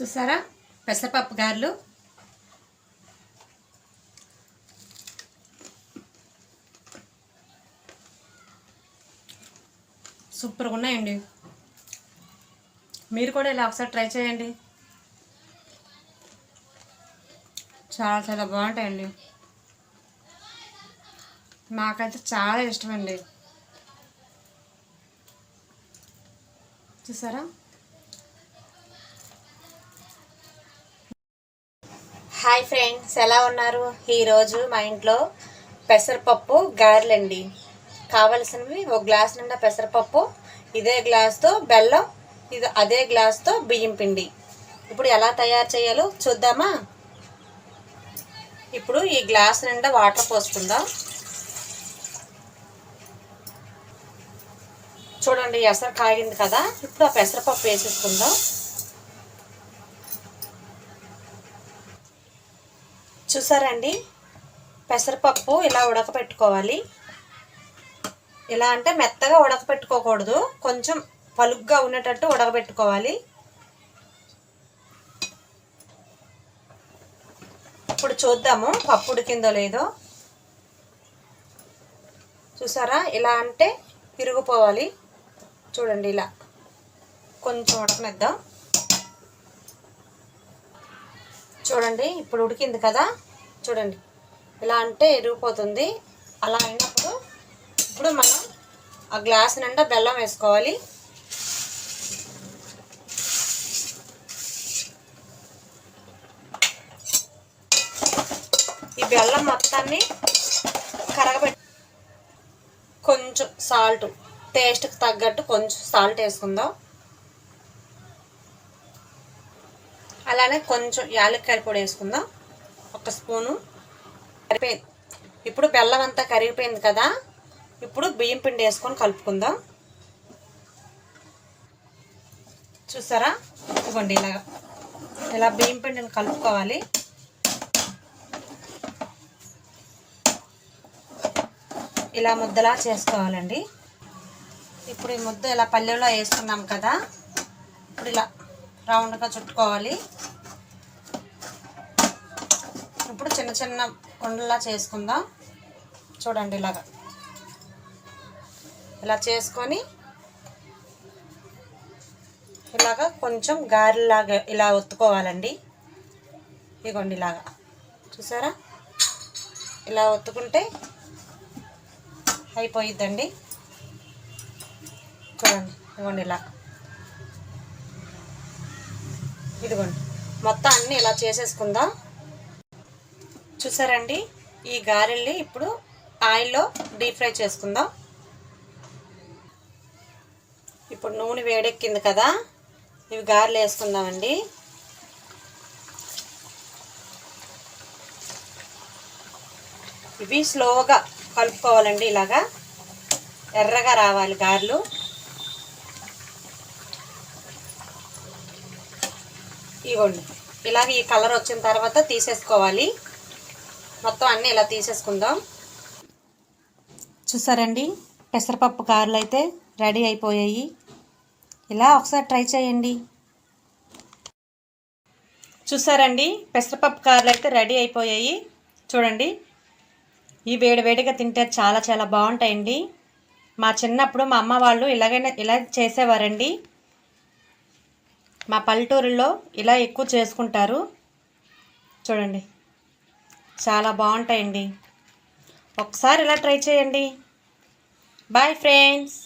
చూసారా? పెసరపప్పు గారెలు. సూపర్గా ఉన్నాయండి. మీరు కూడా ఇలా ఒకసారి ట్రై చేయండి. చాలా చాలా బాగుంటాయండి. మాకైతే చాలా ఇష్టమండి. చూసారా? హాయ్ ఫ్రెండ్స్ ఎలా ఉన్నారు? ఈరోజు మా ఇంట్లో పెసరపప్పు గారెలండి కావలసినవి ఒక గ్లాస్ నిండా పెసరపప్పు ఇదే గ్లాస్తో బెల్లం ఇది అదే గ్లాస్తో బియ్యం పిండి. ఇప్పుడు ఎలా తయారు చేయాలో చూద్దామా? ఇప్పుడు ఈ గ్లాస్ నిండా వాటర్ పోసుకుందాం. చూడండి ఎసరు కాగింది కదా. ఇప్పుడు ఆ పెసరపప్పు వేసేసుకుందాం. చూసారండి? పెసరపప్పు ఇలా ఉడకపెట్టుకోవాలి. ఇలా అంటే మెత్తగా ఉడకపెట్టుకోకూడదు. కొంచెం పలుగ్గా ఉండేటట్టు ఉడకబెట్టుకోవాలి ఇప్పుడు చూద్దాము పప్పు ఉడికిందో లేదో. చూసారా? ఇలా అంటే విరిగిపోవాలి చూడండి ఇలా. కొంచెం ఉడకనిద్దాం. చూడండి ఇప్పుడు ఉడికింది కదా? చూడండి ఇలా అంటే ఎరిగిపోతుంది. అలా అయినప్పుడు ఇప్పుడు మనం ఆ గ్లాస్ నిండా బెల్లం వేసుకోవాలి. ఈ బెల్లం మొత్తాన్ని కరగబెట్టి కొంచెం సాల్ట్ టేస్ట్కి తగ్గట్టు కొంచెం సాల్ట్ వేసుకుందాం. అలానే కొంచెం యాలక్కాయ పొడి వేసుకుందాం. ఒక స్పూను. కరిపోయింది ఇప్పుడు బెల్లం అంతా కరిగిపోయింది కదా. ఇప్పుడు బియ్యం పిండి వేసుకొని కలుపుకుందాం. చూసారా? ఇవ్వండి ఇలాగా. ఇలా బియ్యం పిండిని కలుపుకోవాలి. ఇలా ముద్దలా చేసుకోవాలండి. ఇప్పుడు ఈ ముద్ద ఇలా పల్లెలో వేసుకున్నాం కదా. ఇప్పుడు ఇలా రౌండ్గా చుట్టుకోవాలి. ఇప్పుడు చిన్న చిన్న కొండలా చేసుకుందాం. చూడండి ఇలాగా. ఇలా చేసుకొని ఇలాగా కొంచెం గారెలాగా ఇలా ఒత్తుకోవాలండి. ఇగోండి ఇలాగా. చూసారా? ఇలా ఒత్తుకుంటే అయిపోయిద్దండి. చూడండి ఇవ్వండి ఇలా. ఇదిగోండి. మొత్తం అన్నీ ఇలా చేసేసుకుందాం. చూసారండి? ఈ గారెల్ని ఇప్పుడు ఆయిల్లో డీప్ ఫ్రై చేసుకుందాం. ఇప్పుడు నూనె వేడెక్కింది కదా? ఇవి గారెలు వేసుకుందామండి. ఇవి స్లోగా కలుపుకోవాలండి ఇలాగా. ఎర్రగా రావాలి గారెలు. ఇవ్వండి ఇలాగ ఈ కలర్ వచ్చిన తర్వాత తీసేసుకోవాలి. మొత్తం అన్నీ ఇలా తీసేసుకుందాం. చూసారండి? పెసరపప్పు కారులు అయితే రెడీ అయిపోయాయి. ఇలా ఒకసారి ట్రై చేయండి. చూసారండి? పెసరపప్పు కారులు అయితే రెడీ అయిపోయాయి. చూడండి. ఈ వేడివేడిగా తింటే చాలా చాలా బాగుంటాయండి. మా చిన్నప్పుడు మా అమ్మ వాళ్ళు ఇలాగైనా ఇలా చేసేవారండి. మా పల్లెటూరులో ఇలా ఎక్కువ చేసుకుంటారు. చూడండి. చాలా బాగుంటాయండి. ఒకసారి ఇలా ట్రై చేయండి. Bye friends